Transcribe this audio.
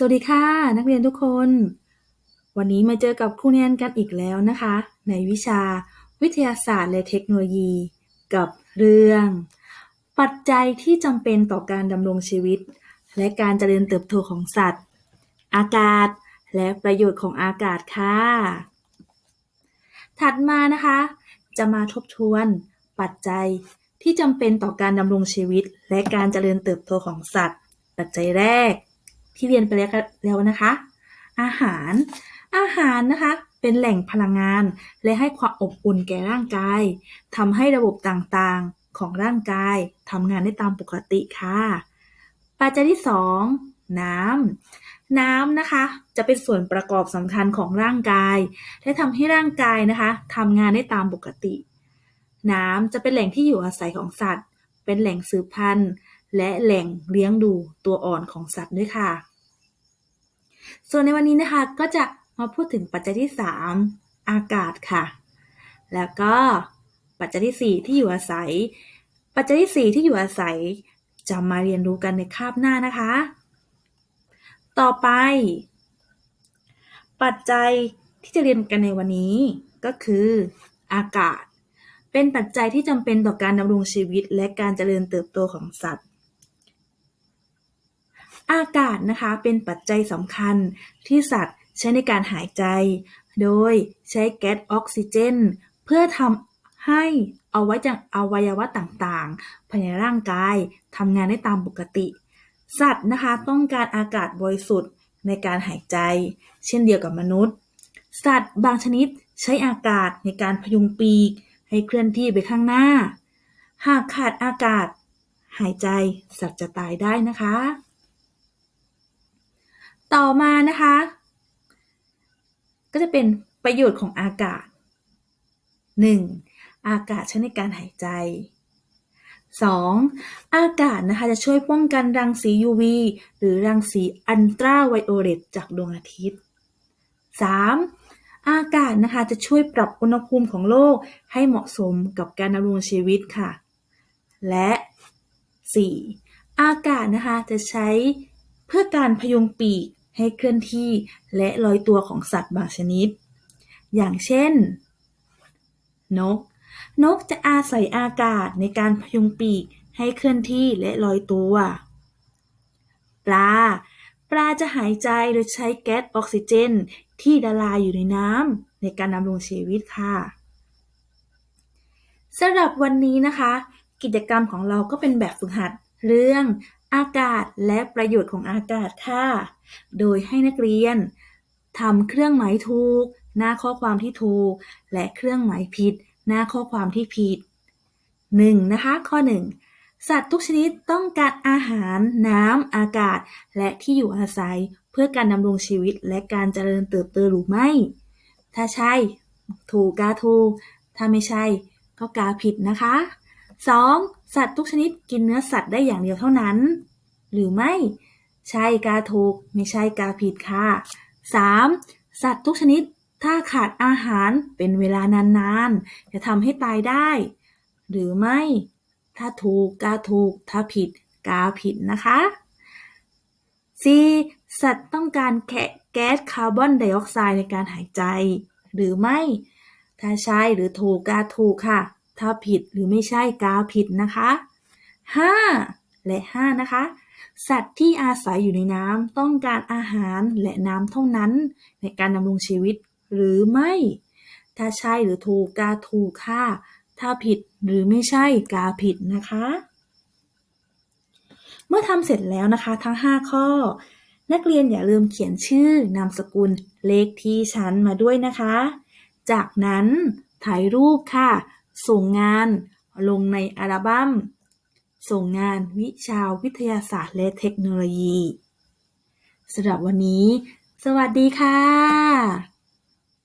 สวัสดีค่ะ นักเรียนทุกคน วันนี้มาเจอกับครูแนนกันอีกแล้วนะคะ ในวิชาวิทยาศาสตร์และเทคโนโลยี กับเรื่อง ปัจจัยที่จำเป็นต่อการดำรงชีวิต และการเจริญเติบโตของสัตว์ อากาศ และประโยชน์ของอากาศค่ะ ถัดมานะคะ จะมาทบทวน ปัจจัยที่จำเป็นต่อการดำรงชีวิต และการเจริญเติบโตของสัตว์ ปัจจัยแรก ที่เรียนไปแล้วแล้วนะคะ อาหาร อาหารนะคะ เป็นแหล่งพลังงาน และให้ความอบอุ่นแก่ร่างกายทำให้ระบบต่างๆของร่างกายทำงานได้ตามปกติค่ะปัจจัยที่ 2 น้ำน้ำนะคะจะเป็นส่วนประกอบสำคัญของร่างกาย และทำให้ร่างกายนะคะทำงานได้ตามปกติ น้ำจะเป็นแหล่งที่อยู่อาศัยของสัตว์ เป็นแหล่งสืบพันธุ์ และแหล่งเลี้ยงดูตัวอ่อนของสัตว์ด้วยค่ะ ส่วนในวันนี้นะคะก็จะมาพูดถึงปัจจัยที่ 3 อากาศค่ะ แล้วก็ปัจจัยที่ 4 ที่อยู่อาศัย ปัจจัยที่ 4 ที่อยู่อาศัย จะมาเรียนรู้กันในคาบหน้านะคะ ต่อไป ปัจจัยที่จะเรียนกันในวันนี้ก็คือ อากาศ เป็นปัจจัยที่จำเป็นต่อการดำรงชีวิตและการเจริญเติบโตของสัตว์ อากาศนะคะเป็นปัจจัยสำคัญที่สัตว์ใช้ในการหายใจ โดยใช้แก๊สออกซิเจน เพื่อทำให้เอาไว้จากอวัยวะต่างๆภายในร่างกายทำงานได้ตามปกติ สัตว์นะคะต้องการอากาศบริสุทธิ์ในการหายใจ เช่นเดียวกับมนุษย์ สัตว์บางชนิดใช้อากาศในการพยุงปีก ให้เคลื่อนที่ไปข้างหน้า หากขาดอากาศ หายใจสัตว์จะตายได้นะคะ ต่อมานะคะ ก็จะเป็นประโยชน์ของอากาศ 1. อากาศใช้ในการหายใจ 2. อากาศนะคะจะช่วยป้องกันรังสี UV หรือรังสีอัลตราไวโอเลตจากดวงอาทิตย์ 3. อากาศนะคะจะช่วยปรับอุณหภูมิของโลกให้เหมาะสมกับการดำรงชีวิตค่ะ และ 4. อากาศนะคะจะใช้เพื่อการพยุงปีก ให้เคลื่อนที่และลอยตัวของสัตว์บางชนิด อย่างเช่น นก นกจะอาศัยอากาศในการพยุงปีกให้เคลื่อนที่และลอยตัว ปลา ปลาจะหายใจโดยใช้แก๊สออกซิเจน ที่ละลายอยู่ในน้ำในการดำรงชีวิตค่ะสำหรับวันนี้นะคะ กิจกรรมของเราก็เป็นแบบฝึกหัดเรื่อง อากาศและประโยชน์ของอากาศค่ะ โดยให้นักเรียนทำเครื่องหมายถูก หน้าข้อความที่ถูก และเครื่องหมายผิด หน้าข้อความที่ผิด 1. นะคะ ข้อ 1 สัตว์ทุกชนิดต้องการอาหาร น้ำ อากาศ และที่อยู่อาศัยเพื่อการดำรงชีวิตและการเจริญเติบโตหรือไม่ ถ้าใช่ ถูกกาถูก ถ้าไม่ใช่ ก็กาผิดนะคะ 2. สัตว์ทุกชนิดกินเนื้อสัตว์ได้อย่างเดียวเท่านั้น หรือไม่ ใช่กาถูกไม่ใช่กาผิดค่ะ 3. สัตว์ทุกชนิดถ้าขาดอาหารเป็นเวลานานๆ จะทำให้ตายได้ หรือไม่ ถ้าถูกกาถูก ถ้าผิดกาผิดนะคะ 4. สัตว์ต้องการแค่แก๊สคาร์บอนไดออกไซด์ในการหายใจ หรือไม่ ถ้าใช่หรือถูกกาถูกค่ะ ถ้าผิดหรือไม่ใช่กาผิดนะคะ 5. และ 5 นะคะ สัตว์ที่อาศัยอยู่ในน้ำต้องการอาหารและน้ำเท่านั้น ในการดำรงชีวิตหรือไม่ ถ้าใช่หรือถูกกาถูกค่ะ ถ้าผิดหรือไม่ใช่กาผิดนะคะ เมื่อทำเสร็จแล้วนะคะทั้ง 5 ข้อ นักเรียนอย่าลืมเขียนชื่อนามสกุลเลขที่ชั้นมาด้วยนะคะ จากนั้นถ่ายรูปค่ะ ส่งงานลงในอัลบั้ม ส่งงานวิชาวิทยาศาสตร์และเทคโนโลยีสำหรับวันนี้ สวัสดีค่ะ